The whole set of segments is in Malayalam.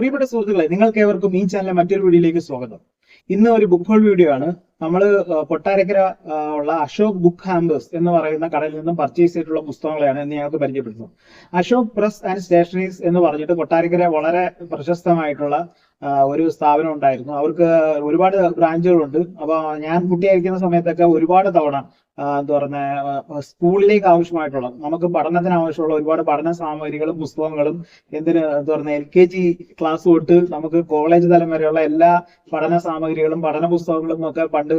പ്രിയപ്പെട്ട സുഹൃത്തുക്കളെ നിങ്ങൾക്ക് ഏവർക്കും ഈ ചാനലിലെ മറ്റൊരു വീഡിയോയിലേക്ക് സ്വാഗതം. ഇന്ന് ഒരു ബുക്ക് ഹോൾ വീഡിയോ ആണ്. നമ്മൾ കൊട്ടാരക്കര ഉള്ള അശോക് ബുക്ക് ഹാമ്പേഴ്സ് എന്ന് പറയുന്ന കടയിൽ നിന്നും പർച്ചേസ് ചെയ്തിട്ടുള്ള പുസ്തകങ്ങളെയാണ് ഇന്ന് ഞങ്ങൾക്ക് പരിചയപ്പെടുത്തുന്നത് അശോക് പ്രസ് ആൻഡ് സ്റ്റേഷനറീസ് എന്ന് പറഞ്ഞിട്ട് കൊട്ടാരക്കര വളരെ പ്രശസ്തമായിട്ടുള്ള ഒരു സ്ഥാപനം ഉണ്ടായിരുന്നു. അവർക്ക് ഒരുപാട് ബ്രാഞ്ചുകളുണ്ട്. അപ്പൊ ഞാൻ കുട്ടിയായിരിക്കുന്ന സമയത്തൊക്കെ ഒരുപാട് തവണ എന്താ പറഞ്ഞ സ്കൂളിലേക്ക് ആവശ്യമായിട്ടുള്ള നമുക്ക് പഠനത്തിന് ആവശ്യമുള്ള ഒരുപാട് പഠന സാമഗ്രികളും പുസ്തകങ്ങളും എന്തിന് എന്താ പറയുക എൽ കെ ജി ക്ലാസ് തൊട്ട് നമുക്ക് കോളേജ് തലം വരെയുള്ള എല്ലാ പഠന സാമഗ്രികളും പഠന പുസ്തകങ്ങളും ഒക്കെ പണ്ട്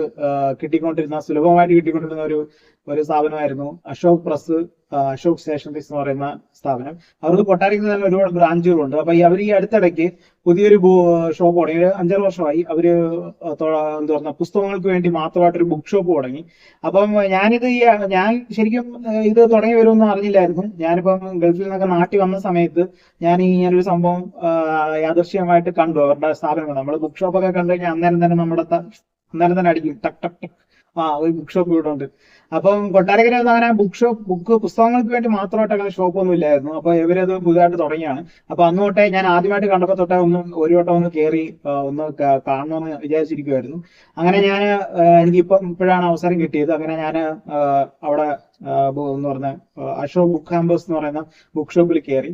കിട്ടിക്കൊണ്ടിരുന്ന സുലഭമായിട്ട് കിട്ടിക്കൊണ്ടിരുന്ന ഒരു ഒരു സ്ഥാപനമായിരുന്നു അശോക് പ്രസ്. അശോക് സ്റ്റേഷനറീസ് എന്ന് പറയുന്ന സ്ഥാപനം. അവർക്ക് കൊട്ടാരത്തിൽ തന്നെ ഒരുപാട് ബ്രാഞ്ചുകളുണ്ട്. അപ്പൊ അവർ ഈ അടുത്തിടയ്ക്ക് പുതിയൊരു ഷോപ്പ് തുടങ്ങി. അഞ്ചാറ് വർഷമായി അവർ എന്താ പറയുക പുസ്തകങ്ങൾക്ക് വേണ്ടി മാത്രമായിട്ടൊരു ബുക്ക് ഷോപ്പ് തുടങ്ങി. അപ്പം ഞാനിത് ഈ ഞാൻ ശരിക്കും ഇത് തുടങ്ങി വരുമെന്ന് അറിഞ്ഞില്ലായിരുന്നു. ഞാനിപ്പം ഗൾഫിൽ നിന്നൊക്കെ നാട്ടിൽ വന്ന സമയത്ത് ഞാൻ ഇങ്ങനൊരു സംഭവം യാദർശ്യമായിട്ട് കണ്ടു. അവരുടെ സ്ഥാപനങ്ങൾ. നമ്മൾ ബുക്ക് ഷോപ്പ് ഒക്കെ കണ്ടു കഴിഞ്ഞാൽ അന്നേരം തന്നെ നമ്മുടെ അന്നേരം തന്നെ അടിക്കും. ടക് ടക് ടക്ക് ആ ഒരു ബുക്ക് ഷോപ്പ് ഇവിടെ ഉണ്ട്. അപ്പം കൊട്ടാരക്കര അങ്ങനെ ബുക്ക് ഷോപ്പ് ബുക്ക് പുസ്തകങ്ങൾക്ക് വേണ്ടി മാത്രമായിട്ട് അങ്ങനെ ഷോപ്പ് ഒന്നും ഇല്ലായിരുന്നു. അപ്പൊ ഇവരത് പുതുതായിട്ട് തുടങ്ങിയാണ്. അപ്പൊ അന്ന് തൊട്ടേ ഞാൻ ആദ്യമായിട്ട് കണ്ടപ്പോ തൊട്ടേ ഒന്ന് ഒരു വട്ടം ഒന്ന് കയറി ഒന്ന് കാണണമെന്ന് വിചാരിച്ചിരിക്കുമായിരുന്നു അങ്ങനെ ഞാൻ എനിക്കിപ്പം ഇപ്പോഴാണ് അവസരം കിട്ടിയത്. അങ്ങനെ ഞാൻ അവിടെ എന്ന് പറഞ്ഞ അശോക് ബുക്ക് ഹാമ്പേഴ്സ് എന്ന് പറയുന്ന ബുക്ക് ഷോപ്പിൽ കയറി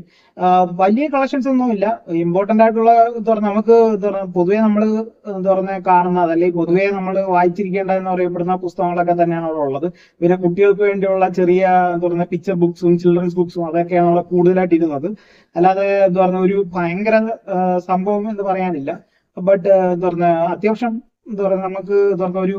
വലിയ കളക്ഷൻസ് ഒന്നും ഇല്ല. ഇമ്പോർട്ടന്റ് ആയിട്ടുള്ള എന്താ പറയുക നമുക്ക് പൊതുവെ നമ്മൾ എന്താ പറയുക കാണുന്നത് അല്ലെങ്കിൽ പൊതുവെ നമ്മൾ വായിച്ചിരിക്കേണ്ട എന്ന് പറയപ്പെടുന്ന പുസ്തകങ്ങളൊക്കെ തന്നെയാണ് അവിടെ ഉള്ളത്. പിന്നെ കുട്ടികൾക്ക് വേണ്ടിയുള്ള ചെറിയ എന്താ പറയുക പിക്ചർ ബുക്സും ചിൽഡ്രൻസ് ബുക്സും അതൊക്കെയാണ് അവിടെ കൂടുതലായിട്ട് ഇരുന്നത്. അല്ലാതെ എന്താ പറയുക ഒരു ഭയങ്കര സംഭവം എന്ന് പറയാനില്ല. ബട്ട് എന്താ പറയുക അത്യാവശ്യം എന്താ പറയുക നമുക്ക് എന്താ പറയുക ഒരു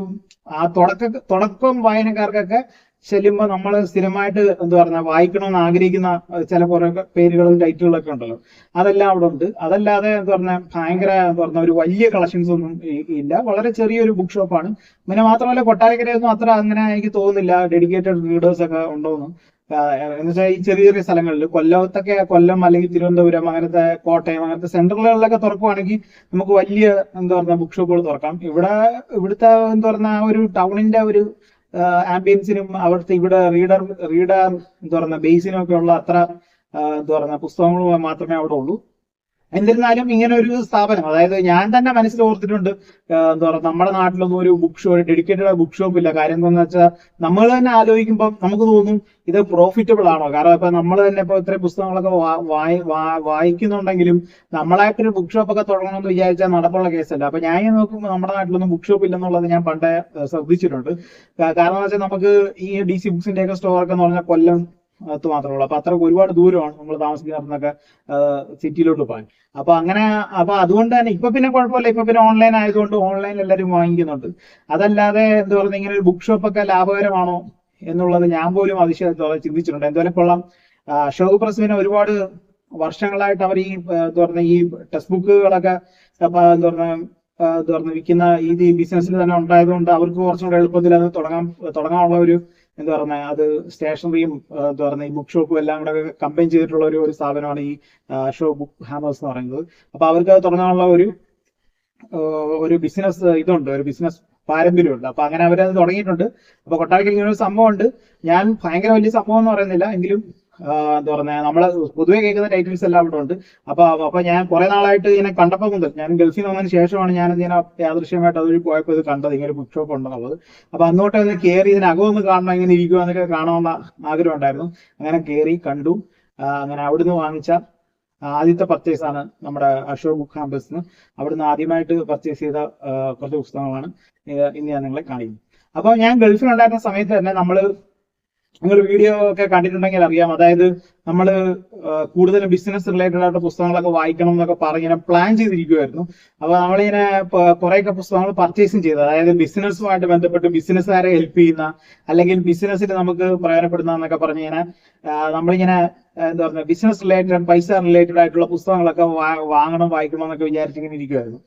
ആ തുടക്ക തുടക്കം വായനക്കാർക്കൊക്കെ ചെല്ലുമ്പോൾ നമ്മൾ സ്ഥിരമായിട്ട് എന്താ പറഞ്ഞ വായിക്കണമെന്ന് ആഗ്രഹിക്കുന്ന ചില കുറെ പേരുകളും ടൈറ്റിലുകളൊക്കെ ഉണ്ടല്ലോ. അതെല്ലാം അവിടെ ഉണ്ട്. അതല്ലാതെ എന്താ പറഞ്ഞ ഭയങ്കര എന്ന് പറഞ്ഞ ഒരു വലിയ കളക്ഷൻസ് ഒന്നും ഇല്ല. വളരെ ചെറിയൊരു ബുക്ക് ഷോപ്പാണ് പിന്നെ മാത്രമല്ല കൊട്ടാരക്കരയൊന്നും അത്ര അങ്ങനെ എനിക്ക് തോന്നുന്നില്ല. ഡെഡിക്കേറ്റഡ് റീഡേഴ്സ് ഒക്കെ ഉണ്ടോന്ന്. എന്ന് വെച്ചാൽ ഈ ചെറിയ ചെറിയ സ്ഥലങ്ങളിൽ കൊല്ലത്തൊക്കെ കൊല്ലം അല്ലെങ്കിൽ തിരുവനന്തപുരം അങ്ങനത്തെ കോട്ടയം അങ്ങനത്തെ സെന്ററുകളിലൊക്കെ തുറക്കുവാണെങ്കിൽ നമുക്ക് വലിയ എന്താ പറഞ്ഞ ബുക്ക് ഷോപ്പുകൾ തുറക്കാം. ഇവിടെ ഇവിടുത്തെ എന്താ പറഞ്ഞ ഒരു ടൗണിന്റെ ഒരു ആംബിയൻസിനും അവിടുത്തെ ഇവിടെ റീഡർ റീഡർ എന്താ പറയുക ബേസിനും ഒക്കെ ഉള്ള അത്ര എന്താ പറയുക പുസ്തകങ്ങൾ മാത്രമേ അവിടെ ഉള്ളൂ. എന്നിരുന്നാലും ഇങ്ങനെ ഒരു സ്ഥാപനം അതായത് ഞാൻ തന്നെ മനസ്സിൽ ഓർത്തിട്ടുണ്ട് എന്താ പറയുക നമ്മുടെ നാട്ടിലൊന്നും ഒരു book show dedicated book shop ഇല്ല. കാര്യം എന്താണെന്ന് വെച്ചാൽ നമ്മൾ തന്നെ ആലോചിക്കുമ്പോൾ നമുക്ക് തോന്നും ഇത് പ്രോഫിറ്റബിൾ ആണോ? കാരണം ഇപ്പൊ നമ്മൾ തന്നെ ഇപ്പൊ ഇത്രയും പുസ്തകങ്ങളൊക്കെ വായിക്കുന്നുണ്ടെങ്കിലും നമ്മളായിട്ടൊരു ബുക്ക് ഷോപ്പ് ഒക്കെ തുടങ്ങണമെന്ന് വിചാരിച്ചാൽ നടപ്പുള്ള കേസല്ല അപ്പൊ ഞാൻ നോക്കുമ്പോൾ നമ്മുടെ നാട്ടിലൊന്നും ബുക്ക് ഷോപ്പ് ഇല്ലെന്നുള്ളത് ഞാൻ പണ്ടേ ശ്രദ്ധിച്ചിട്ടുണ്ട്. കാരണം എന്ന് വെച്ചാൽ നമുക്ക് ഈ ഡി സി ബുക്സിന്റെ ഒക്കെ സ്റ്റോർ ഒക്കെ എന്ന് പറഞ്ഞാൽ കൊല്ലം അകത്ത് മാത്രമേ ഉള്ളൂ. അപ്പൊ അത്ര ഒരുപാട് ദൂരമാണ് നമ്മൾ താമസിക്കുന്നിടത്തുനിന്നൊക്കെ സിറ്റിയിലോട്ട് പോകാൻ. അപ്പൊ അങ്ങനെ അപ്പൊ അതുകൊണ്ട് തന്നെ ഇപ്പൊ പിന്നെ കുഴപ്പമില്ല. ഇപ്പൊ പിന്നെ ഓൺലൈൻ ആയതുകൊണ്ട് ഓൺലൈൻ എല്ലാവരും വാങ്ങിക്കുന്നുണ്ട്. അതല്ലാതെ എന്താ പറയുക ഇങ്ങനെ ഒരു ബുക്ക് ഷോപ്പ് ഒക്കെ ലാഭകരമാണോ എന്നുള്ളത് ഞാൻ പോലും അതിശയത്തോടെ ചിന്തിച്ചിട്ടുണ്ട്. എന്തായാലും കൊള്ളാം. അശോക് പ്രസ് പിന്നെ ഒരുപാട് വർഷങ്ങളായിട്ട് അവർ ഈ എന്താ പറയുക ഈ ടെക്സ്റ്റ് ബുക്കുകളൊക്കെ എന്താ എന്താ പറയുക വിൽക്കുന്ന ഈ ബിസിനസ്സിൽ തന്നെ ഉണ്ടായതുകൊണ്ട് അവർക്ക് കുറച്ചുകൂടെ എളുപ്പത്തിൽ അത് തുടങ്ങാൻ തുടങ്ങാനുള്ള ഒരു എന്താ പറഞ്ഞ അത് സ്റ്റേഷനറിയും എന്താ പറയുക ഈ ബുക്ക് ഷോപ്പും എല്ലാം കൂടെ കമ്പൈൻ ചെയ്തിട്ടുള്ള ഒരു ഒരു സ്ഥാപനമാണ് ഈ ഷോ ബുക്ക് ഹാമേഴ്സ് എന്ന് പറയുന്നത്. അപ്പൊ അവർക്ക് അത് തുടങ്ങാനുള്ള ഒരു ഒരു ബിസിനസ് ഇതുണ്ട് ഒരു ബിസിനസ് പാരമ്പര്യമുണ്ട്. അപ്പൊ അങ്ങനെ അവരത് തുടങ്ങിയിട്ടുണ്ട്. അപ്പൊ കൊട്ടാരക്കൽ ഇങ്ങനെ ഒരു സംഭവം ഉണ്ട് ഞാൻ ഭയങ്കര വലിയ സംഭവം എന്ന് പറയുന്നില്ല. എങ്കിലും എന്താ പറയുക നമ്മൾ പൊതുവെ കേൾക്കുന്ന ടൈറ്റിൽസ് എല്ലാം ഇവിടെ ഉണ്ട്. അപ്പൊ അപ്പൊ ഞാൻ കുറെ നാളായിട്ട് ഇങ്ങനെ കണ്ടപ്പോൾ മുതൽ ഞാൻ ഗൾഫിൽ നിന്ന് വന്നതിന് ശേഷമാണ് ഞാൻ ഇങ്ങനെ യാദൃശ്യമായിട്ട് അതൊരു പോയപ്പോൾ ഇത് കണ്ടത് ഇങ്ങനെ ബുക്ക് ഷോപ്പ് ഉണ്ടെന്നുള്ളത്. അപ്പൊ അന്നോട്ട് ഒന്ന് കയറി ഇതിനകം ഒന്ന് കാണണം ഇങ്ങനെ ഇരിക്കുക എന്നൊക്കെ കാണാനുള്ള ആഗ്രഹം ഉണ്ടായിരുന്നു. അങ്ങനെ കയറി കണ്ടു. അങ്ങനെ അവിടുന്ന് വാങ്ങിച്ച ആദ്യത്തെ പർച്ചേസ് ആണ് നമ്മുടെ അശോക് ബുക്ക് ഹാമ്പേഴ്സിന് അവിടുന്ന് ആദ്യമായിട്ട് പർച്ചേസ് ചെയ്ത കുറച്ച് പുസ്തകങ്ങളാണ് ഏഹ് ഇന്ന് ഞാൻ നിങ്ങളെ കാണിക്കുന്നത് അപ്പൊ ഞാൻ ഗൾഫിൽ ഉണ്ടായിരുന്ന സമയത്ത് തന്നെ നമ്മൾ നിങ്ങൾ വീഡിയോ ഒക്കെ കണ്ടിട്ടുണ്ടെങ്കിൽ അറിയാം. അതായത് നമ്മൾ കൂടുതൽ ബിസിനസ് റിലേറ്റഡ് ആയിട്ട് പുസ്തകങ്ങളൊക്കെ വായിക്കണം എന്നൊക്കെ പറഞ്ഞ് പ്ലാൻ ചെയ്തിരിക്കുമായിരുന്നു അപ്പൊ നമ്മളിങ്ങനെ കുറേയൊക്കെ പുസ്തകങ്ങൾ പർച്ചേസും ചെയ്തത്. അതായത് ബിസിനസ്സുമായിട്ട് ബന്ധപ്പെട്ട് ബിസിനസ്സുകാരെ ഹെൽപ്പ് ചെയ്യുന്ന അല്ലെങ്കിൽ ബിസിനസ്സിൽ നമുക്ക് പ്രയോജനപ്പെടുന്ന എന്നൊക്കെ പറഞ്ഞ് ഇങ്ങനെ നമ്മളിങ്ങനെ എന്താ പറയുക ബിസിനസ് റിലേറ്റഡ് പൈസ റിലേറ്റഡ് ആയിട്ടുള്ള പുസ്തകങ്ങളൊക്കെ വാങ്ങണം വായിക്കണം എന്നൊക്കെ വിചാരിച്ചിങ്ങനെ ഇരിക്കുമായിരുന്നു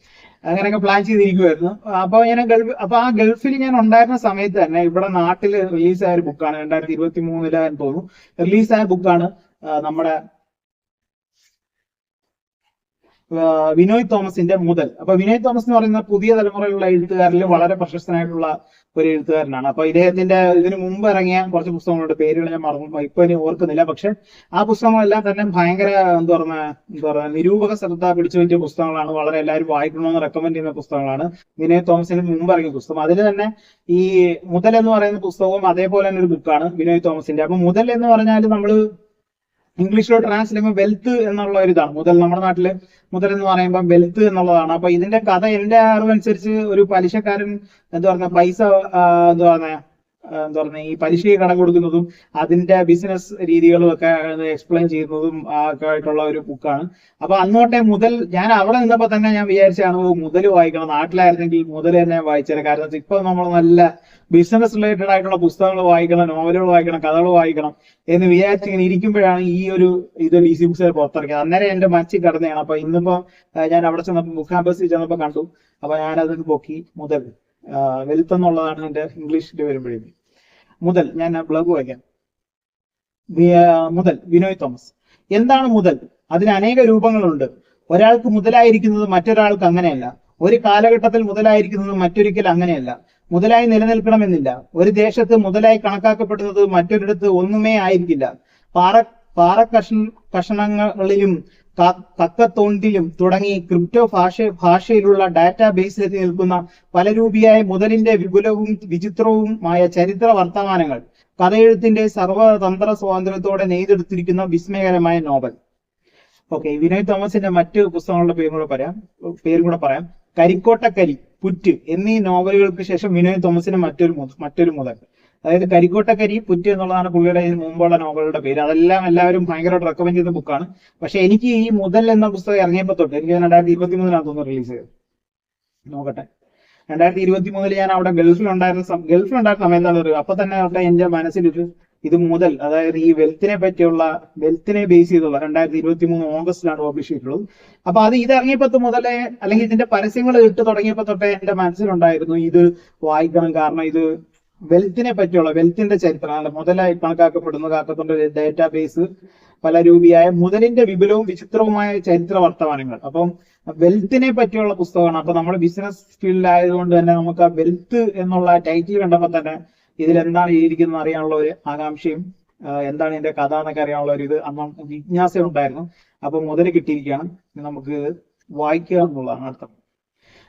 അങ്ങനെയൊക്കെ പ്ലാൻ ചെയ്തിരിക്കുമായിരുന്നു അപ്പൊ ഞാൻ ഗൾഫ് അപ്പൊ ആ ഗൾഫിൽ ഞാൻ ഉണ്ടായിരുന്ന സമയത്ത് തന്നെ ഇവിടെ നാട്ടിൽ റിലീസായ ഒരു ബുക്കാണ് രണ്ടായിരത്തി ഇരുപത്തി മൂന്നിലാന്ന് തോന്നുന്നു റിലീസായ ബുക്കാണ് നമ്മുടെ വിനോയ് തോമസിന്റെ മുതൽ. അപ്പൊ വിനോയ് തോമസ് എന്ന് പറയുന്ന പുതിയ തലമുറയിലുള്ള എഴുത്തുകാരിൽ വളരെ പ്രശസ്തനായിട്ടുള്ള ഒരു എഴുത്തുകാരനാണ്. അപ്പൊ ഇദ്ദേഹത്തിന്റെ ഇതിനു മുമ്പ് ഇറങ്ങിയ കുറച്ച് പുസ്തകങ്ങളുടെ പേരുകൾ ഞാൻ മറന്നു ഇപ്പൊ ഇനി ഓർക്കുന്നില്ല. പക്ഷെ ആ പുസ്തകങ്ങളെല്ലാം തന്നെ ഭയങ്കര എന്താ പറയുക എന്താ പറയുക നിരൂപക ശ്രദ്ധ പിടിച്ചു പറ്റിയ പുസ്തകങ്ങളാണ്. വളരെ എല്ലാവരും വായിക്കണമെന്ന് റെക്കമെൻഡ് ചെയ്യുന്ന പുസ്തകങ്ങളാണ്. വിനയ് തോമസിന് മുമ്പ് ഇറങ്ങിയ പുസ്തകം. അതിൽ തന്നെ ഈ മുതൽ എന്ന് പറയുന്ന പുസ്തകവും അതേപോലെ തന്നെ ഒരു ബുക്കാണ് വിനോയ് തോമസിന്റെ. അപ്പൊ മുതൽ എന്ന് പറഞ്ഞാൽ നമ്മൾ ഇംഗ്ലീഷിലോട്ട് ട്രാൻസ്ലേറ്റ് ചെയ്യുമ്പോൾ വെൽത്ത് എന്നുള്ള ഒരു ഇതാണ്. മുതൽ നമ്മുടെ നാട്ടിൽ മുതൽ എന്ന് പറയുമ്പോൾ വെൽത്ത് എന്നുള്ളതാണ്. അപ്പൊ ഇതിന്റെ കഥ എന്റെ അറിവനുസരിച്ച് ഒരു പലിശക്കാരൻ എന്താ പറയുക പൈസ എന്താ പറയുക എന്താ പറയുക ഈ പലിശയ്ക്ക് കടം കൊടുക്കുന്നതും അതിന്റെ ബിസിനസ് രീതികളും ഒക്കെ എക്സ്പ്ലെയിൻ ചെയ്യുന്നതും ഒക്കെ ആയിട്ടുള്ള ഒരു ബുക്കാണ് അപ്പൊ അന്നോട്ടെ മുതൽ ഞാൻ അവിടെ നിന്നപ്പോ തന്നെ ഞാൻ വിചാരിച്ചാണ് ഓ മുതൽ വായിക്കണം. നാട്ടിലായിരുന്നെങ്കിൽ മുതൽ തന്നെ വായിച്ചത് കാരണം ഇപ്പൊ നമ്മൾ നല്ല ബിസിനസ് റിലേറ്റഡ് ആയിട്ടുള്ള പുസ്തകങ്ങൾ വായിക്കണം നോവലുകൾ വായിക്കണം കഥകൾ വായിക്കണം എന്ന് വിചാരിച്ച് ഇങ്ങനെ ഇരിക്കുമ്പോഴാണ് ഈ ഒരു ഇത് ഡി സി ബുക്സ് പുറത്തിറക്കിയത് അന്നേരം എന്റെ മനസ്സിൽ കടന്നെയാണ് അപ്പൊ ഇന്നിപ്പോ ഞാൻ അവിടെ ചെന്നപ്പോ ബുക്ക് ആംബസിൽ ചെന്നപ്പോ കണ്ടു. അപ്പൊ ഞാനത് പൊക്കി മുതൽ വെൽത്ത് എന്നുള്ളതാണ് എന്റെ ഇംഗ്ലീഷിൽ വരുമ്പോഴേ. മുതൽ ഞാൻ ബ്ലോഗ് വായിക്കാം. മുതൽ വിനോയ് തോമസ്. എന്താണ് മുതൽ? അതിന് അനേക രൂപങ്ങളുണ്ട്. ഒരാൾക്ക് മുതലായിരിക്കുന്നത് മറ്റൊരാൾക്ക് അങ്ങനെയല്ല. ഒരു കാലഘട്ടത്തിൽ മുതലായിരിക്കുന്നത് മറ്റൊരിക്കൽ അങ്ങനെയല്ല. മുതലായി നിലനിൽക്കണമെന്നില്ല. ഒരു ദേശത്ത് മുതലായി കണക്കാക്കപ്പെടുന്നത് മറ്റൊരിടത്ത് ഒന്നുമേ ആയിരിക്കില്ല. പാറ പാറ കഷ കഷണങ്ങളിലും കക്കത്തോണ്ടിലും തുടങ്ങി ക്രിപ്റ്റോ ഭാഷ ഭാഷയിലുള്ള ഡാറ്റാ ബേസിലെത്തി നിൽക്കുന്ന പലരൂപിയായ മുതലിന്റെ വിപുലവും വിചിത്രവുമായ ചരിത്ര വർത്തമാനങ്ങൾ. കഥയെഴുത്തിന്റെ സർവതന്ത്ര സ്വാതന്ത്ര്യത്തോടെ നെയ്തെടുത്തിരിക്കുന്ന വിസ്മയകരമായ നോവൽ. ഓക്കെ വിനോയ് തോമസിന്റെ മറ്റ് പുസ്തകങ്ങളുടെ പേരും കൂടെ പറയാം. പേരും കൂടെ പറയാം. കരിക്കോട്ടക്കരി പുറ്റ് എന്നീ നോവലുകൾക്ക് ശേഷം വിനോയ് തോമസിന്റെ മറ്റൊരു മറ്റൊരു മുതൽ. അതായത് കരിക്കോട്ടക്കരി പുറ്റ് എന്നുള്ളതാണ് പുള്ളിയുടെ മുമ്പുള്ള നോവലുകളുടെ പേര്. അതെല്ലാം എല്ലാവരും ഭയങ്കരമായിട്ട് റെക്കമെൻഡ് ചെയ്ത ബുക്കാണ് പക്ഷെ എനിക്ക് ഈ മുതൽ എന്ന പുസ്തകം ഇറങ്ങിയപ്പോൾ തൊട്ട് എനിക്ക് രണ്ടായിരത്തി ഇരുപത്തി മൂന്നിലാണ് തോന്നുന്നു റിലീസ് ചെയ്തത്. നോക്കട്ടെ. രണ്ടായിരത്തി ഇരുപത്തി മൂന്നിൽ ഞാൻ അവിടെ ഗൾഫിലുണ്ടായിരുന്ന ഗൾഫിലുണ്ടായിരുന്ന സമയത്താണ് ഒരു അപ്പൊ തന്നെ അവിടെ എന്റെ മനസ്സിൽ ഒരു ഇത് മുതൽ അതായത് ഈ വെൽത്തിനെ പറ്റിയുള്ള വെൽത്തിനെ ബേസ് ചെയ്തുള്ള രണ്ടായിരത്തി ഇരുപത്തി മൂന്ന് ഓഗസ്റ്റിലാണ് പബ്ലിഷ് ചെയ്തിട്ടുള്ളത്. അപ്പൊ അത് ഇത് ഇറങ്ങിയപ്പോ മുതലേ അല്ലെങ്കിൽ ഇതിന്റെ പരസ്യങ്ങൾ ഇട്ട് തുടങ്ങിയപ്പോ തൊട്ടേ എന്റെ മനസ്സിലുണ്ടായിരുന്നു ഇത് വായിക്കണം. കാരണം ഇത് വെൽത്തിനെ പറ്റിയുള്ള വെൽത്തിന്റെ ചരിത്രമാണ് മുതലായി കണക്കാക്കപ്പെടുന്ന കാക്കത്തോണ്ട് ഡേറ്റാബേസ് പല രൂപിയായ മുതലിന്റെ വിപുലവും വിചിത്രവുമായ ചരിത്ര വർത്തമാനങ്ങൾ. അപ്പം വെൽത്തിനെ പറ്റിയുള്ള പുസ്തകമാണ്. അപ്പൊ നമ്മൾ ബിസിനസ് ഫീൽഡിലായതുകൊണ്ട് തന്നെ നമുക്ക് ആ വെൽത്ത് എന്നുള്ള ടൈറ്റിൽ കണ്ടപ്പോൾ തന്നെ ഇതിൽ എന്താണ് എഴുതിയിരിക്കുന്നത് അറിയാനുള്ള ഒരു ആകാംക്ഷയും എന്താണ് ഇതിന്റെ കഥ എന്നൊക്കെ അറിയാനുള്ള ഒരു ഇത് അന്ന് ജിജ്ഞാസ ഉണ്ടായിരുന്നു. അപ്പൊ മുതൽ കിട്ടിയിരിക്കുകയാണ്. നമുക്ക് വായിക്കുക എന്നുള്ളതാണ് അർത്ഥം.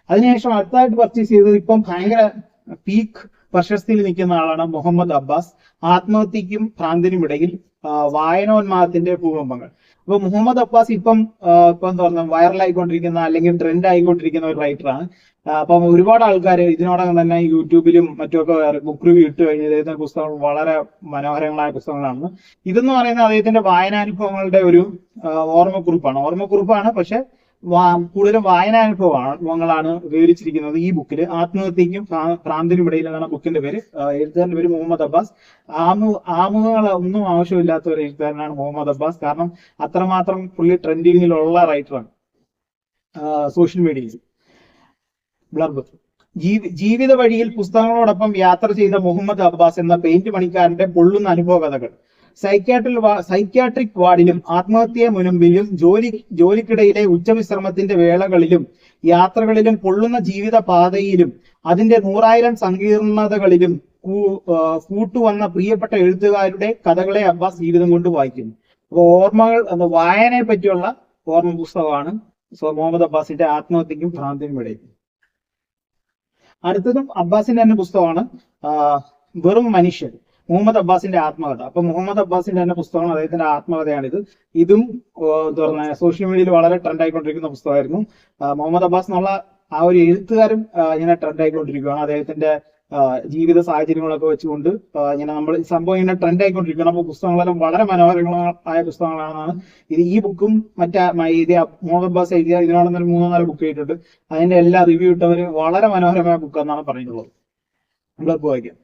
അതിനുശേഷം അടുത്തായിട്ട് പർച്ചേസ് ചെയ്തത് ഇപ്പം ഭയങ്കര പീക്ക് പ്രശസ്തിയിൽ നിൽക്കുന്ന ആളാണ് മുഹമ്മദ് അബ്ബാസ്. ആത്മഹത്യക്കും ഭ്രാന്തിനും ഇടയിൽ വായനോന്മാദത്തിന്റെ ഭൂകമ്പങ്ങൾ. അപ്പൊ മുഹമ്മദ് അബ്ബാസ് ഇപ്പം ഇപ്പൊ എന്താ പറയുക വൈറലായിക്കൊണ്ടിരിക്കുന്ന അല്ലെങ്കിൽ ട്രെൻഡ് ആയിക്കൊണ്ടിരിക്കുന്ന ഒരു റൈറ്ററാണ് അപ്പം ഒരുപാട് ആൾക്കാർ ഇതിനോടകം തന്നെ യൂട്യൂബിലും മറ്റുമൊക്കെ ബുക്ക് റിവ്യൂ ഇട്ട് കഴിഞ്ഞ് അദ്ദേഹത്തിന്റെ പുസ്തകങ്ങൾ വളരെ മനോഹരങ്ങളായ പുസ്തകങ്ങളാണ്. ഇതെന്ന് പറയുന്നത് അദ്ദേഹത്തിന്റെ വായനാനുഭവങ്ങളുടെ ഒരു ഓർമ്മക്കുറിപ്പാണ്. ഓർമ്മക്കുറിപ്പാണ് പക്ഷെ കൂടുതലും വായനാനുഭവങ്ങളാണ് വിവരിച്ചിരിക്കുന്നത് ഈ ബുക്കിൽ ആത്മഹത്യക്കും ഭ്രാ- ഭ്രാന്തിനും ഇടയിൽ എന്നാണ് ബുക്കിന്റെ പേര്. എഴുത്തുകാരന്റെ പേര് മുഹമ്മദ് അബ്ബാസ്. ആമു ആമുഖങ്ങൾ ഒന്നും ആവശ്യമില്ലാത്ത ഒരു എഴുത്തുകാരനാണ് മുഹമ്മദ് അബ്ബാസ്. കാരണം അത്രമാത്രം പുള്ളി ട്രെൻഡിങ്ങിലുള്ള റൈറ്ററാണ് സോഷ്യൽ മീഡിയയിൽ ബ്ലർബ് ജീവി ജീവിത വഴിയിൽ പുസ്തകങ്ങളോടൊപ്പം യാത്ര ചെയ്ത മുഹമ്മദ് അബ്ബാസ് എന്ന പെയിന്റ് പണിക്കാരന്റെ പൊള്ളുന്ന അനുഭവ കഥകൾ സൈക്യാട്രിക് സൈക്യാട്രിക് വാർഡിലും ആത്മഹത്യ മുനമ്പിലും ജോലി ജോലിക്കിടയിലെ ഉച്ചവിശ്രമത്തിന്റെ വേളകളിലും യാത്രകളിലും പൊള്ളുന്ന ജീവിത പാതയിലും അതിന്റെ നൂറായിരം സങ്കീർണതകളിലും കൂട്ടുവന്ന പ്രിയപ്പെട്ട എഴുത്തുകാരുടെ കഥകളെ അബ്ബാസ് ജീവിതം കൊണ്ട് വായിക്കുന്നു. അപ്പൊ ഓർമ്മകൾ വായനയെ പറ്റിയുള്ള ഓർമ്മ പുസ്തകമാണ്. സോ മുഹമ്മദ് അബ്ബാസിന്റെ ആത്മഹത്യക്കും ഭ്രാന്തിനും ഇടയിൽ. അടുത്തതും അബ്ബാസിന്റെ തന്നെ പുസ്തകമാണ് വെറും മനുഷ്യൻ. മുഹമ്മദ് അബ്ബാസിന്റെ ആത്മകഥ. അപ്പൊ മുഹമ്മദ് അബ്ബാസിന്റെ തന്നെ പുസ്തകമാണ് അദ്ദേഹത്തിന്റെ ആത്മകഥയാണിത്. ഇതും പറയുക സോഷ്യൽ മീഡിയയിൽ വളരെ ട്രെൻഡ് ആയിക്കൊണ്ടിരിക്കുന്ന പുസ്തകമായിരുന്നു മുഹമ്മദ് അബ്ബാസ് എന്നുള്ള ആ ഒരു എഴുത്തുകാരും ഇങ്ങനെ ട്രെൻഡ് ആയിക്കൊണ്ടിരിക്കുകയാണ് അദ്ദേഹത്തിന്റെ ജീവിത സാഹചര്യങ്ങളൊക്കെ വെച്ചുകൊണ്ട് ഇങ്ങനെ നമ്മൾ സംഭവം ഇങ്ങനെ ട്രെൻഡ് ആയിക്കൊണ്ടിരിക്കുകയാണ് അപ്പോൾ പുസ്തകങ്ങളെല്ലാം വളരെ മനോഹരങ്ങളായ പുസ്തകങ്ങളാണെന്നാണ് ഇത് ഈ ബുക്കും മറ്റേ എഴുതിയ മുഹമ്മദ് അബ്ബാസ് എഴുതിയ ഇതിനോടൊന്നും ഒരു മൂന്നോ നാല് ബുക്ക് ചെയ്തിട്ടുണ്ട് അതിന്റെ എല്ലാ റിവ്യൂ ഇട്ടവര് വളരെ മനോഹരമായ ബുക്ക് എന്നാണ് പറഞ്ഞിട്ടുള്ളത് നമ്മളിപ്പോ വായിക്കാം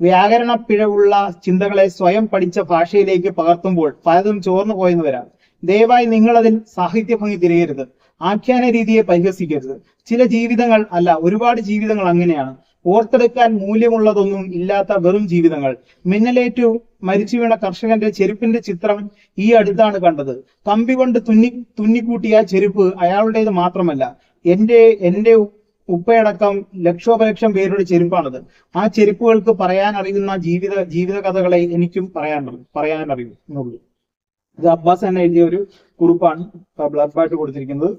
വ്യാകരണ പിഴവുള്ള ചിന്തകളെ സ്വയം പഠിച്ച ഭാഷയിലേക്ക് പകർത്തുമ്പോൾ പലതും ചോർന്നു പോയെന്ന് വരാം ദയവായി നിങ്ങൾ അതിൽ സാഹിത്യഭംഗി തിരയരുത്. ആഖ്യാന രീതിയെ പരിഹസിക്കരുത്. ചില ജീവിതങ്ങൾ അല്ല ഒരുപാട് ജീവിതങ്ങൾ അങ്ങനെയാണ്. ഓർത്തെടുക്കാൻ മൂല്യമുള്ളതൊന്നും ഇല്ലാത്ത വെറും ജീവിതങ്ങൾ. മിന്നലേറ്റു മരിച്ചു വീണ കർഷകന്റെ ചെരുപ്പിന്റെ ചിത്രം ഈ അടുത്താണ് കണ്ടത്. കമ്പി കൊണ്ട് തുന്നി തുന്നിക്കൂട്ടിയ ചെരുപ്പ് അയാളുടേത് മാത്രമല്ല. എന്റെ എന്റെ ഉപ്പയടക്കം ലക്ഷോപലക്ഷം പേരുടെ ചെരുപ്പാണത്. ആ ചെരുപ്പുകൾക്ക് പറയാൻ അറിയുന്ന ജീവിത ജീവിത കഥകളെ എനിക്കും പറയാൻ പറയാൻ അറിയുന്നുള്ളൂ ഇത് അബ്ബാസ് തന്നെ എഴുതിയ ഒരു കുറിപ്പാണ് ബ്ലഡ് കൊടുത്തിരിക്കുന്നത്.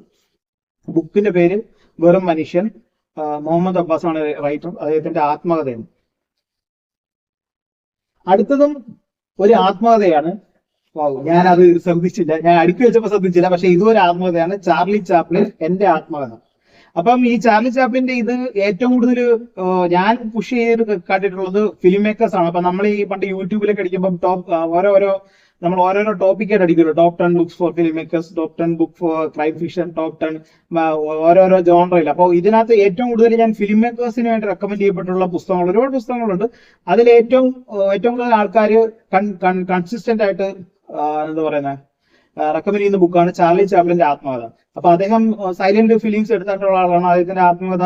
ബുക്കിന്റെ പേര് വെറും മനുഷ്യൻ മുഹമ്മദ് അബ്ബാസ് ആണ് റൈറ്റർ അദ്ദേഹത്തിന്റെ ആത്മകഥയാണ്. അടുത്തതും ഒരു ആത്മകഥയാണ്. ഞാൻ അത് ശ്രദ്ധിച്ചില്ല. ഞാൻ അടുക്കി വെച്ചപ്പോ ശ്രദ്ധിച്ചില്ല പക്ഷെ ഇതും ഒരു ആത്മകഥയാണ്. ചാർലി ചാപ്ലിൻ എന്റെ ആത്മകഥ. അപ്പം ഈ ചാർലി ചാപ്ലിന്റെ ഇത് ഏറ്റവും കൂടുതൽ ഞാൻ പുഷ് ചെയ്ത് കണ്ടിട്ടുള്ളത് ഫിലിം മേക്കേഴ്സ് ആണ്. അപ്പൊ നമ്മൾ ഈ പണ്ട് യൂട്യൂബിലൊക്കെ അടിക്കുമ്പോൾ ടോപ്പ് ഓരോരോ നമ്മൾ ഓരോരോ ടോപ്പിക്കായിട്ട് അടിക്കുമല്ലോ. Top ten books for filmmakers top ten book for crime fiction top ten ഓരോരോ ജോണറിൽ അപ്പോൾ ഇതിനകത്ത് ഏറ്റവും കൂടുതൽ ഞാൻ ഫിലിം മേക്കേഴ്സിന് വേണ്ടി റെക്കമെൻഡ് ചെയ്യപ്പെട്ടുള്ള പുസ്തകങ്ങൾ ഒരുപാട് പുസ്തകങ്ങളുണ്ട്. അതിൽ ഏറ്റവും ഏറ്റവും കൂടുതൽ ആൾക്കാർ കൺസിസ്റ്റന്റ് ആയിട്ട് എന്താ പറയുന്നത് റെക്കമെൻഡ് ചെയ്യുന്ന ബുക്കാണ് ചാർലി ചാപ്ലിന്റെ ആത്മകഥ. അപ്പൊ അദ്ദേഹം സൈലന്റ് ഫിലിംസ് എടുത്തിട്ടുള്ള ആളാണ്. അദ്ദേഹത്തിന്റെ ആത്മകഥ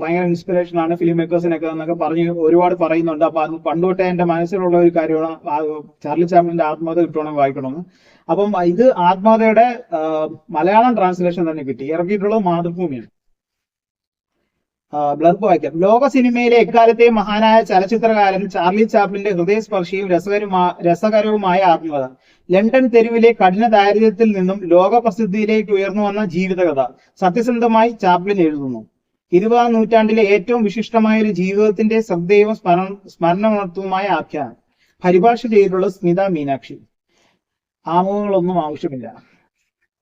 ഭയങ്കര ഇൻസ്പിറേഷൻ ആണ് ഫിലിം മേക്കേഴ്സിനൊക്കെ എന്നൊക്കെ പറഞ്ഞ് ഒരുപാട് പറയുന്നുണ്ട്. അപ്പൊ അത് പണ്ട് തൊട്ടേ എന്റെ മനസ്സിലുള്ള ഒരു കാര്യമാണ്. ചാർലി ചാപ്ലിന്റെ ആത്മകഥ കിട്ടണമെന്ന് വായിക്കണമെന്ന്. അപ്പം ഇത് ആത്മകഥയുടെ മലയാളം ട്രാൻസ്ലേഷൻ തന്നെ കിട്ടി. ഇറക്കിയിട്ടുള്ളത് മാതൃഭൂമിയാണ്. ബ്ലർബ് വായിക്കാം ലോക സിനിമയിലെ എക്കാലത്തെയും മഹാനായ ചലച്ചിത്രകാരൻ ചാർലി ചാപ്ലിന്റെ ഹൃദയസ്പർശിയും രസകരമാ രസകരവുമായ ആത്മകഥ. ലണ്ടൻ തെരുവിലെ കഠിന ദാരിദ്ര്യത്തിൽ നിന്നും ലോക പ്രസിദ്ധിയിലേക്ക് ഉയർന്നു വന്ന ജീവിതകഥ. സത്യസന്ധമായി ചാപ്ലിൻ എഴുതുന്നു. ഇരുപതാം നൂറ്റാണ്ടിലെ ഏറ്റവും വിശിഷ്ടമായ ഒരു ജീവിതത്തിന്റെ ശ്രദ്ധേയവും സ്മരണ സ്മരണോണർത്തവുമായ ആഖ്യാനം. പരിഭാഷ ചെയ്തിട്ടുള്ള സ്മിത മീനാക്ഷി. ആമുഖങ്ങളൊന്നും ആവശ്യമില്ല.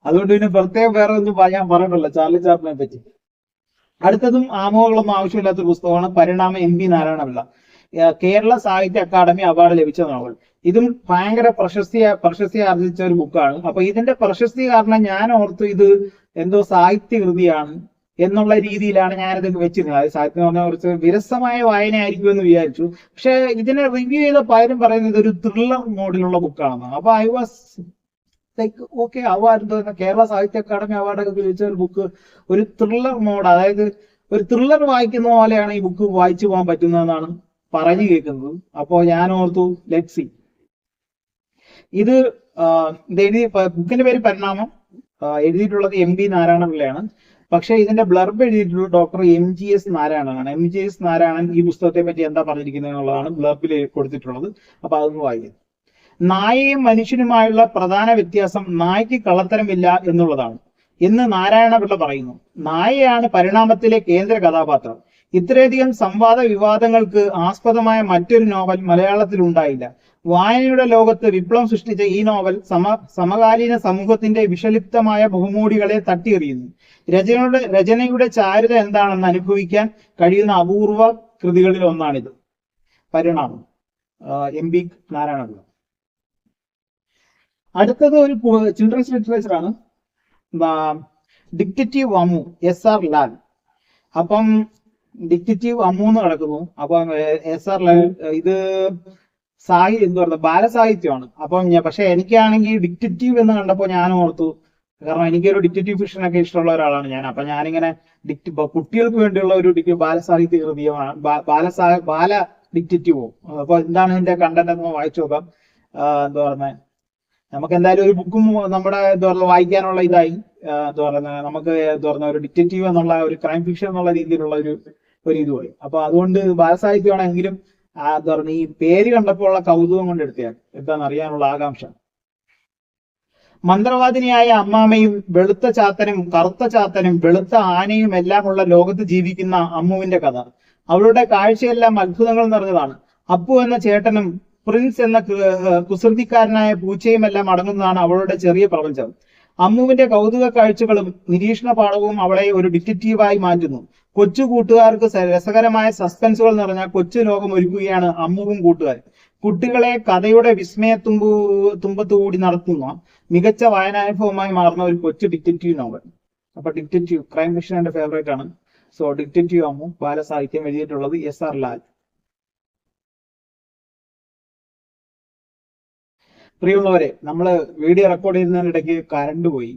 അതുകൊണ്ട് പിന്നെ പ്രത്യേകം വേറെ ഒന്നും ഞാൻ പറഞ്ഞിട്ടില്ല ചാർലി ചാപ്ലിനെ പറ്റി. അടുത്തതും ആമുഖങ്ങളൊന്നും ആവശ്യമില്ലാത്ത ഒരു പുസ്തകമാണ് പരിണാമ M P Narayana Pillai. Kerala Sahitya Akademi award ലഭിച്ച നോവൽ. ഇതും ഭയങ്കര പ്രശസ്തി പ്രശസ്തി ആർജിച്ച ഒരു ബുക്കാണ്. അപ്പൊ ഇതിന്റെ പ്രശസ്തി കാരണം ഞാൻ ഓർത്തു ഇത് എന്തോ സാഹിത്യ കൃതിയാണ് എന്നുള്ള രീതിയിലാണ് ഞാനിത് വെച്ചിരുന്നത്. അത് സാഹിത്യം എന്ന് പറഞ്ഞാൽ കുറച്ച് വിരസമായ വായനയായിരിക്കും എന്ന് വിചാരിച്ചു. പക്ഷെ ഇതിനെ റിവ്യൂ ചെയ്ത പലരും പറയുന്നത് ഇതൊരു ത്രില്ലർ മോഡിലുള്ള ബുക്കാണെന്നാണ് അപ്പൊ I was like okay award Kerala Sahitya Akademi award ഒക്കെ ലഭിച്ച ഒരു ബുക്ക് ഒരു ത്രില്ലർ മോഡ് അതായത് ഒരു ത്രില്ലർ വായിക്കുന്ന പോലെയാണ് ഈ ബുക്ക് വായിച്ചു പോകാൻ പറ്റുന്നതെന്നാണ് പറഞ്ഞു കേൾക്കുന്നത്. അപ്പോ ഞാൻ ഓർത്തു ലെറ്റ് സി ഇത് എഴുതി ബുക്കിന്റെ പേര് പരിണാമം. എഴുതിയിട്ടുള്ളത് എം ബി നാരായണപിള്ളയാണ്. പക്ഷെ ഇതിന്റെ ബ്ലർബ് എഴുതിയിട്ടുള്ളത് ഡോക്ടർ എം ജി എസ് നാരായണനാണ്. എം ജി എസ് നാരായണൻ ഈ പുസ്തകത്തെ പറ്റി എന്താ പറഞ്ഞിരിക്കുന്നത് എന്നുള്ളതാണ് ബ്ലർബിൽ കൊടുത്തിട്ടുള്ളത്. അപ്പൊ അതൊന്ന് വായിക്കാം. നായയും മനുഷ്യനുമായുള്ള പ്രധാന വ്യത്യാസം നായ്ക്ക് കള്ളത്തരമില്ല എന്നുള്ളതാണ്. എന്ന് നാരായണപിള്ള പറയുന്നു നായയാണ് പരിണാമത്തിലെ കേന്ദ്ര കഥാപാത്രം. ഇത്രയധികം സംവാദ വിവാദങ്ങൾക്ക് ആസ്പദമായ മറ്റൊരു നോവൽ മലയാളത്തിൽ ഉണ്ടായില്ല. വായനയുടെ ലോകത്ത് വിപ്ലവം സൃഷ്ടിച്ച ഈ നോവൽ സമ സമകാലീന സമൂഹത്തിന്റെ വിഷലിപ്തമായ ബഹുമൂടികളെ തട്ടിയെറിയുന്നു. രചനയുടെ രചനയുടെ ചാരുത എന്താണെന്ന് അനുഭവിക്കാൻ കഴിയുന്ന അപൂർവ കൃതികളിൽ ഒന്നാണിത്. പരിണാമം. M B Narayanapillai. അടുത്തത് ഒരു ചിൽഡ്രൻസ് ലിറ്ററേച്ചർ ആണ്. Detective Amu S R Lal അപ്പം ഡിക്റ്റേറ്റീവ് അമ്മു എന്ന് കിടക്കുന്നു അപ്പം എസ് ആർ ലാൽ ഇത് സാഹി എന്ത് പറയുന്നത് ബാലസാഹിത്യമാണ്. അപ്പം പക്ഷെ എനിക്കാണെങ്കിൽ ഡിക്റ്റേറ്റീവ് എന്ന് കണ്ടപ്പോൾ ഞാൻ ഓർത്തു. കാരണം എനിക്കൊരു ഡിക്റ്റേറ്റീവ് ഫിക്ഷൻ ഒക്കെ ഇഷ്ടമുള്ള ഒരാളാണ് ഞാൻ. അപ്പൊ ഞാനിങ്ങനെ ഡിക്റ്റ് കുട്ടികൾക്ക് വേണ്ടിയുള്ള ഒരു ഡിക്റ്റി ബാലസാഹിത്യ കൃതിയാണ്. ബാലസാഹ ബാലസാ ബാല ഡിക്റ്റേറ്റീവോ അപ്പൊ എന്താണ് ഇതിന്റെ കണ്ടന്റ് എന്ന് വായിച്ചു നോക്കാം. എന്താ പറയുന്നത് നമുക്ക് എന്തായാലും ഒരു ബുക്കും നമ്മുടെ എന്താ പറയുക വായിക്കാനുള്ള ഇതായി. എന്താ പറയുന്നത് നമുക്ക് എന്താ പറയുക ഒരു ഡിറ്റക്റ്റീവ് എന്നുള്ള ഒരു ക്രൈം ഫിക്ഷൻ എന്നുള്ള രീതിയിലുള്ള ഒരു ഒരു ഇതുമായി അപ്പൊ അതുകൊണ്ട് ബാലസാഹിത്യമാണെങ്കിലും എന്താ പറയുക ഈ പേര് കണ്ടപ്പോൾ ഉള്ള കൗതുകം കൊണ്ട് എടുത്തിയാൽ എന്താണെന്ന് അറിയാനുള്ള ആകാംക്ഷ. മന്ത്രവാദിനിയായ അമ്മാമയും വെളുത്ത ചാത്തനും കറുത്ത ചാത്തനും വെളുത്ത ആനയും എല്ലാം ഉള്ള ലോകത്ത് ജീവിക്കുന്ന അമ്മുവിന്റെ കഥ. അവളുടെ കാഴ്ചയെല്ലാം അത്ഭുതങ്ങൾ നിറഞ്ഞതാണ്. അപ്പു എന്ന ചേട്ടനും പ്രിൻസ് എന്ന കുസൃതിക്കാരനായ പൂച്ചയും എല്ലാം അടങ്ങുന്നതാണ് അവളുടെ ചെറിയ പ്രപഞ്ചം. അമ്മുവിന്റെ കൗതുക കാഴ്ചകളും നിരീക്ഷണ പാഠവും അവളെ ഒരു ഡിറ്റക്റ്റീവായി മാറ്റുന്നു. കൊച്ചു കൂട്ടുകാർക്ക് രസകരമായ സസ്പെൻസുകൾ നിറഞ്ഞ കൊച്ചു ലോകം ഒരുക്കുകയാണ് അമ്മുവും കൂട്ടുകാരും. കുട്ടികളെ കഥയുടെ വിസ്മയ തുമ്പു തുമ്പത്തുകൂടി നടത്തുന്ന മികച്ച വായനാനുഭവമായി മാറുന്ന ഒരു കൊച്ചു ഡിറ്റക്റ്റീവ് നോവൽ. അപ്പൊ ഡിറ്റക്റ്റീവ് ക്രൈം ഫിക്ഷൻ എന്റെ ഫേവറേറ്റ് ആണ് സോ ഡിറ്റക്റ്റീവ് അമ്മു ബാലസാഹിത്യം എഴുതിയിട്ടുള്ളത് എസ് ആർ ലാൽ. പ്രിയമുള്ളവരെ നമ്മൾ വീഡിയോ റെക്കോർഡ് ചെയ്യുന്നതിനിടയ്ക്ക് കറണ്ട് പോയി.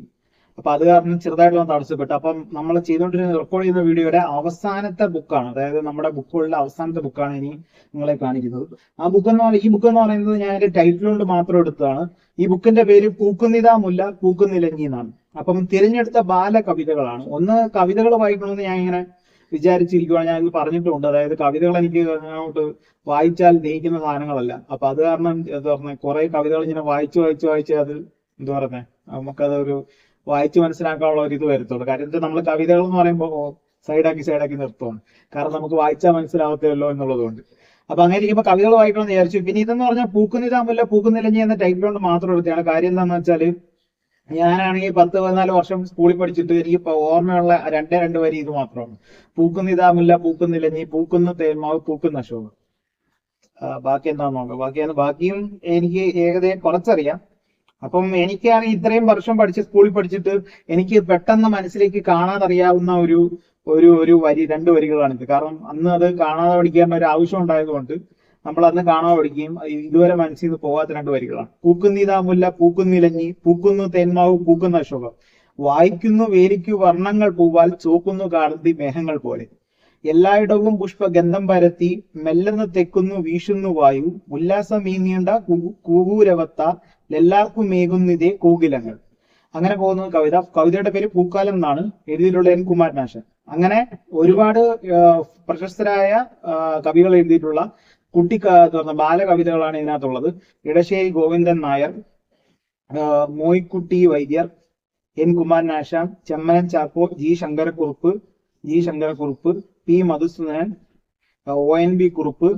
അപ്പൊ അത് കാരണം ചെറുതായിട്ട് ഒന്ന് തടസ്സപ്പെട്ടു. അപ്പം നമ്മൾ ചെയ്തുകൊണ്ടിരുന്ന റെക്കോർഡ് ചെയ്യുന്ന വീഡിയോയുടെ അവസാനത്തെ ബുക്കാണ് അതായത് നമ്മുടെ ബുക്കുകളുടെ അവസാനത്തെ ബുക്കാണ് ഇനി നിങ്ങളെ കാണിക്കുന്നത്. ആ ബുക്ക് എന്ന് പറയുന്നത് ഈ ബുക്ക് എന്ന് പറയുന്നത് ഞാൻ എന്റെ ടൈറ്റിൽ കൊണ്ട് മാത്രം എടുത്തതാണ്. ഈ ബുക്കിന്റെ പേര് പൂക്കുന്നിതാ മുല്ല പൂക്കുന്നിലഞ്ഞി എന്നാണ്. അപ്പം തിരഞ്ഞെടുത്ത ബാലകവിതകളാണ്. ഒന്ന് കവിതകൾ വായിക്കണമെന്ന് ഞാൻ ഇങ്ങനെ വിചാരിച്ചിരിക്കുവാണ് ഞാൻ ഇത് പറഞ്ഞിട്ടുണ്ട്. അതായത് കവിതകൾ എനിക്ക് അങ്ങോട്ട് വായിച്ചാൽ ദഹിക്കുന്ന സാധനങ്ങളല്ല. അപ്പൊ അത് കാരണം എന്താ പറഞ്ഞ കുറെ കവിതകൾ ഇങ്ങനെ വായിച്ചു വായിച്ചു വായിച്ച് അത് എന്താ പറയുന്നത് നമുക്കതൊരു വായിച്ച് മനസ്സിലാക്കാനുള്ള ഒരു ഇത് വരത്തുള്ളൂ. കാര്യം നമ്മൾ കവിതകൾ എന്ന് പറയുമ്പോൾ സൈഡാക്കി സൈഡാക്കി നിർത്തുവാണ്. കാരണം നമുക്ക് വായിച്ചാൽ മനസ്സിലാവത്തില്ലല്ലോ എന്നുള്ളതുകൊണ്ട്. അപ്പൊ അങ്ങനെ ഇരിക്കുമ്പോൾ കവിതകൾ വായിക്കണം എന്ന് വിചാരിച്ചു. പിന്നെ ഇതെന്ന് പറഞ്ഞാൽ പൂക്കുന്നില്ല പൂക്കുന്നില്ലെങ്കിൽ എന്ന ടൈറ്റിൽ കൊണ്ട് മാത്രം എടുത്തതാണ്. കാര്യം എന്താണെന്ന് വെച്ചാൽ ഞാനാണെങ്കിൽ പത്ത് പതിനാല് വർഷം സ്കൂളിൽ പഠിച്ചിട്ട് എനിക്ക് ഓർമ്മയുള്ള രണ്ടേ രണ്ട് വരി ഇത് മാത്രമാണ്. പൂക്കുന്നിതാമില്ല നീ പൂക്കുന്ന തേന്മാവ് പൂക്കുന്ന അശോകം. ബാക്കി എന്താന്ന് നോക്കാം. ബാക്കി ബാക്കിയും എനിക്ക് ഏകദേശം കുറച്ചറിയാം. അപ്പം എനിക്കാണെങ്കിൽ ഇത്രയും വർഷം പഠിച്ച് സ്കൂളിൽ പഠിച്ചിട്ട് എനിക്ക് പെട്ടെന്ന് മനസ്സിലേക്ക് കാണാതറിയാവുന്ന ഒരു ഒരു ഒരു വരി രണ്ട് വരികളാണിത്. കാരണം അന്ന് അത് കാണാതെ പഠിക്കേണ്ട ഒരു ആവശ്യം ഉണ്ടായതുകൊണ്ട് നമ്മൾ അന്ന് കാണാൻ പഠിക്കുകയും ഇതുവരെ മനസ്സിൽ നിന്ന് പോകാത്ത രണ്ട് വരികളാണ്. പൂക്കുന്നിതാ മുല്ല പൂക്കുന്നിലഞ്ഞി പൂക്കുന്നു തേന്മാവ് പൂക്കുന്ന അശോകം. വായിക്കുന്നു വേലിക്കു വർണങ്ങൾ പൂവാൽ ചോക്കുന്നു കാർത്തി മേഘങ്ങൾ പോലെ. എല്ലായിടവും പുഷ്പഗന്ധം പരത്തി മെല്ലെന്ന് തെക്കുന്നു വീശുന്നു വായു. ഉല്ലാസം ഈ നീണ്ട കൂകൂരവത്ത എല്ലാവർക്കും മേകുന്നിതേ കൂകിലങ്ങൾ. അങ്ങനെ പോകുന്ന കവിത. കവിതയുടെ പേര് പൂക്കാലം എന്നാണ് എഴുതിയിട്ടുള്ള എൻ കുമാരനാശൻ. അങ്ങനെ ഒരുപാട് പ്രശസ്തരായ കവികൾ എഴുതിയിട്ടുള്ള കുട്ടി ബാലകവിതകളാണ് ഇതിനകത്തുള്ളത്. Edasseri Govindan Nair Moyinkutty Vaidyar N Kumar Kumaranasan Chemmanam Chacko G Sankarakurup G Sankarakurup P Madhusoodanan O N B Kurup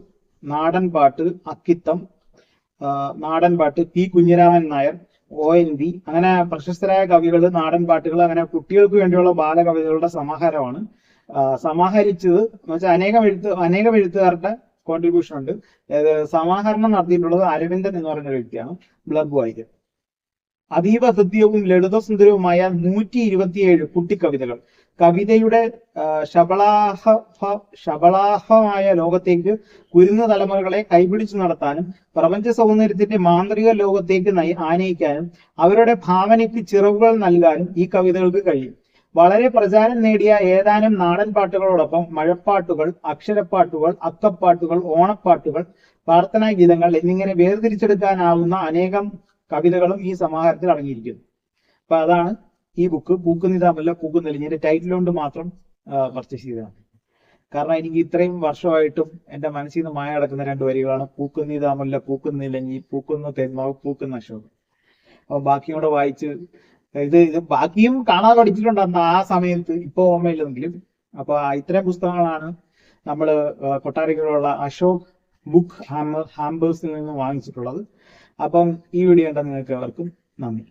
നാടൻ പാട്ട് അക്കിത്തം നാടൻ പാട്ട് P Kunhiraman Nair O N V അങ്ങനെ പ്രശസ്തരായ കവികൾ നാടൻ പാട്ടുകൾ അങ്ങനെ കുട്ടികൾക്ക് വേണ്ടിയുള്ള ബാലകവിതകളുടെ സമാഹാരമാണ്. സമാഹരിച്ചത് എന്ന് വെച്ചാൽ അനേകം എഴുത്ത് അനേകം എഴുത്തുകാരുടെ കോൺട്രിബ്യൂഷൻ ഉണ്ട്. സമാഹരണം നടത്തിയിട്ടുള്ളത് അരവിന്ദൻ എന്ന് പറയുന്ന വ്യക്തിയാണ് ബ്ലബ് വായിക്കൽ അതീവ ഹൃദ്യവും ലളിതസുന്ദരവുമായ നൂറ്റി ഇരുപത്തിയേഴ് കുട്ടിക്കവിതകൾ. കവിതയുടെ ശബളാഹ ശബളാഹമായ ലോകത്തേക്ക് കുരുന്ന തലമുറകളെ കൈപിടിച്ചു നടത്താനും പ്രപഞ്ച സൗന്ദര്യത്തിന്റെ മാന്ത്രിക ലോകത്തേക്ക് നയി ആനയിക്കാനും അവരുടെ ഭാവനയ്ക്ക് ചിറവുകൾ നൽകാനും ഈ കവിതകൾക്ക് കഴിയും. വളരെ പ്രചാരം നേടിയ ഏതാനും നാടൻ പാട്ടുകളോടൊപ്പം മഴപ്പാട്ടുകൾ അക്ഷരപ്പാട്ടുകൾ അക്കപ്പാട്ടുകൾ ഓണപ്പാട്ടുകൾ പ്രാർത്ഥനാ ഗീതങ്ങൾ എന്നിങ്ങനെ വേർതിരിച്ചെടുക്കാനാവുന്ന അനേകം കവിതകളും ഈ സമാഹാരത്തിൽ അടങ്ങിയിരിക്കുന്നു. അപ്പൊ അതാണ് ഈ ബുക്ക്. പൂക്കുന്നിതാമല്ല പൂക്കുന്നില്ല ഇതിന്റെ ടൈറ്റിൽ കൊണ്ട് മാത്രം പർച്ചേസ് ചെയ്തതാണ് കാരണം എനിക്ക് ഇത്രയും വർഷമായിട്ടും എന്റെ മനസ്സിൽ നിന്ന് മായ അടക്കുന്ന രണ്ട് വരികളാണ് പൂക്കുന്നിതാമല്ല പൂക്കുന്നില്ലെങ്കിൽ പൂക്കുന്ന തെന്മാവ് പൂക്കുന്ന അശോകം. അപ്പൊ ബാക്കിയും കൂടെ വായിച്ച് ഇത് ബാക്കിയും കാണാൻ പഠിച്ചിട്ടുണ്ട് ആ സമയത്ത് ഇപ്പോ ഓർമ്മയില്ലെങ്കിലും. അപ്പൊ ഇത്തരം പുസ്തകങ്ങളാണ് നമ്മൾ കൊട്ടാരക്കരയുള്ള അശോക് ബുക്ക് ഹാമ്പേഴ്സിൽ നിന്ന് വാങ്ങിച്ചിട്ടുള്ളത്. അപ്പം ഈ വീഡിയോ കണ്ട നിങ്ങൾക്ക് എല്ലാവർക്കും നന്ദി.